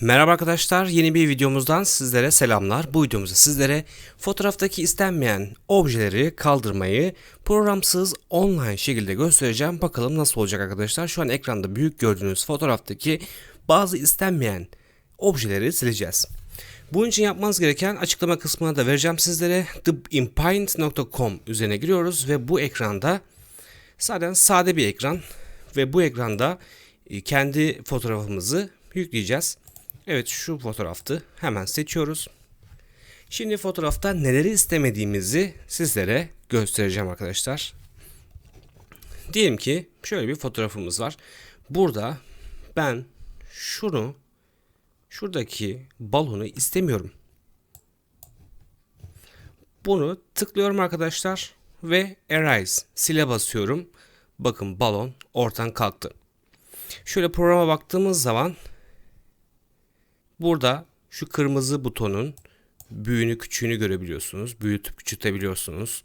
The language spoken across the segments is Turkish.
Merhaba arkadaşlar, yeni bir videomuzdan sizlere selamlar. Bu videomuzda sizlere fotoğraftaki istenmeyen objeleri kaldırmayı programsız online şekilde göstereceğim. Bakalım nasıl olacak arkadaşlar. Şu an ekranda büyük gördüğünüz fotoğraftaki bazı istenmeyen objeleri sileceğiz. Bunun için yapmanız gereken açıklama kısmına da vereceğim sizlere. theimpaint.com üzerine giriyoruz ve bu ekranda zaten sade bir ekran ve bu ekranda e, kendi fotoğrafımızı yükleyeceğiz. Evet şu fotoğraftı. Hemen seçiyoruz. Şimdi fotoğrafta neleri istemediğimizi sizlere göstereceğim arkadaşlar. Diyelim ki şöyle bir fotoğrafımız var. Burada ben şunu şuradaki balonu istemiyorum. Bunu tıklıyorum arkadaşlar ve erase sile basıyorum. Bakın balon ortadan kalktı. Şöyle programa baktığımız zaman Burada şu kırmızı butonun büyüğünü küçüğünü görebiliyorsunuz. Büyütüp küçültebiliyorsunuz.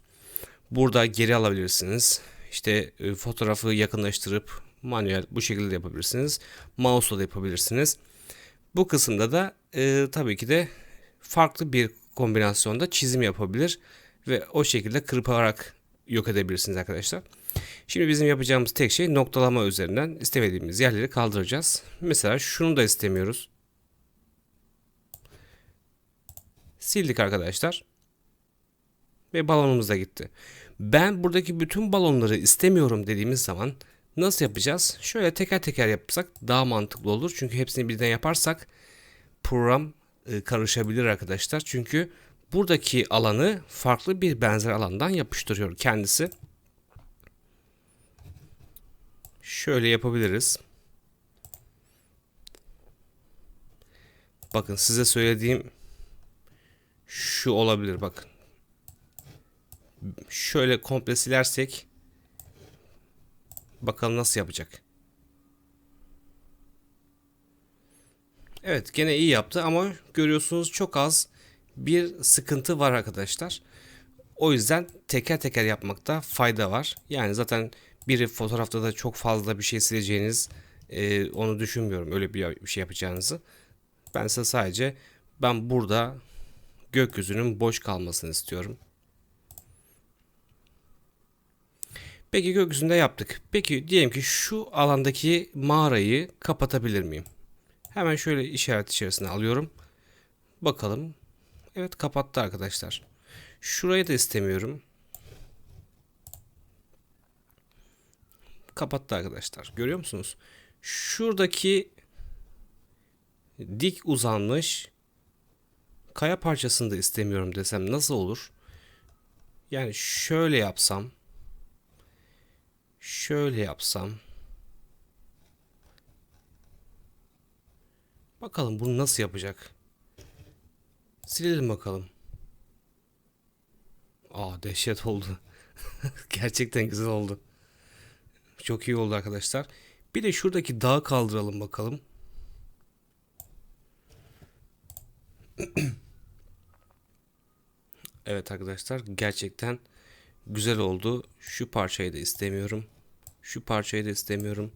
Burada geri alabilirsiniz. İşte e, fotoğrafı yakınlaştırıp manuel bu şekilde yapabilirsiniz. Mouse'la da yapabilirsiniz. Bu kısımda da e, tabii ki de farklı bir kombinasyonda çizim yapabilir ve o şekilde kırparak yok edebilirsiniz arkadaşlar. Şimdi bizim yapacağımız tek şey noktalama üzerinden istemediğimiz yerleri kaldıracağız. Mesela şunu da istemiyoruz. Sildik arkadaşlar. Ve balonumuz da gitti. Ben buradaki bütün balonları istemiyorum dediğimiz zaman nasıl yapacağız? Şöyle teker teker yapsak daha mantıklı olur. Çünkü hepsini birden yaparsak program e, karışabilir arkadaşlar. Çünkü buradaki alanı farklı bir benzer alandan yapıştırıyor kendisi. Şöyle yapabiliriz. Bakın size söylediğim şu olabilir bakın. Şöyle komple silersek bakalım nasıl yapacak. Evet gene iyi yaptı ama görüyorsunuz çok az bir sıkıntı var arkadaşlar. O yüzden teker teker yapmakta fayda var. Yani zaten bir fotoğrafta da çok fazla bir şey sileceğiniz e, onu düşünmüyorum öyle bir şey yapacağınızı. Ben size sadece ben burada gökyüzünün boş kalmasını istiyorum. Peki gökyüzünde yaptık. Peki diyelim ki şu alandaki mağarayı kapatabilir miyim? Hemen şöyle işaret içerisine alıyorum. Bakalım. Evet kapattı arkadaşlar. Şurayı da istemiyorum. Kapattı arkadaşlar. Görüyor musunuz? Şuradaki dik uzanmış kaya parçasını da istemiyorum desem nasıl olur? Yani şöyle yapsam şöyle yapsam bakalım bunu nasıl yapacak? Silelim bakalım. Aa dehşet oldu. Gerçekten güzel oldu. Çok iyi oldu arkadaşlar. Bir de şuradaki dağı kaldıralım bakalım. Evet arkadaşlar gerçekten güzel oldu. Şu parçayı da istemiyorum. Şu parçayı da istemiyorum.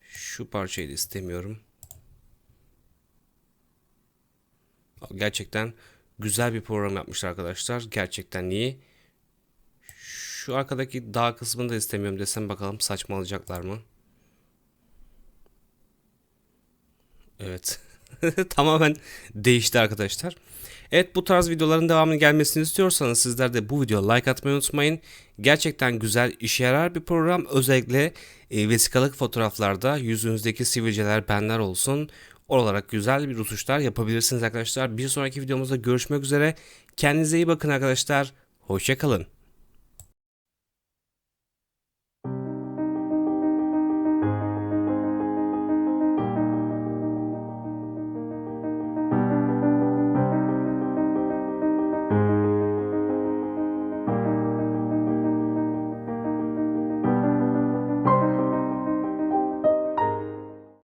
Şu parçayı da istemiyorum. Gerçekten güzel bir program yapmışlar arkadaşlar. Gerçekten iyi. Şu arkadaki dağ kısmını da istemiyorum desem bakalım saçmalayacaklar mı? Evet. Tamamen değişti arkadaşlar. Evet bu tarz videoların devamını gelmesini istiyorsanız sizler de bu videoya like atmayı unutmayın. Gerçekten güzel işe yarar bir program. Özellikle e, vesikalık fotoğraflarda yüzünüzdeki sivilceler benler olsun. Olarak güzel bir rutuşlar yapabilirsiniz arkadaşlar. Bir sonraki videomuzda görüşmek üzere. Kendinize iyi bakın arkadaşlar. Hoşçakalın.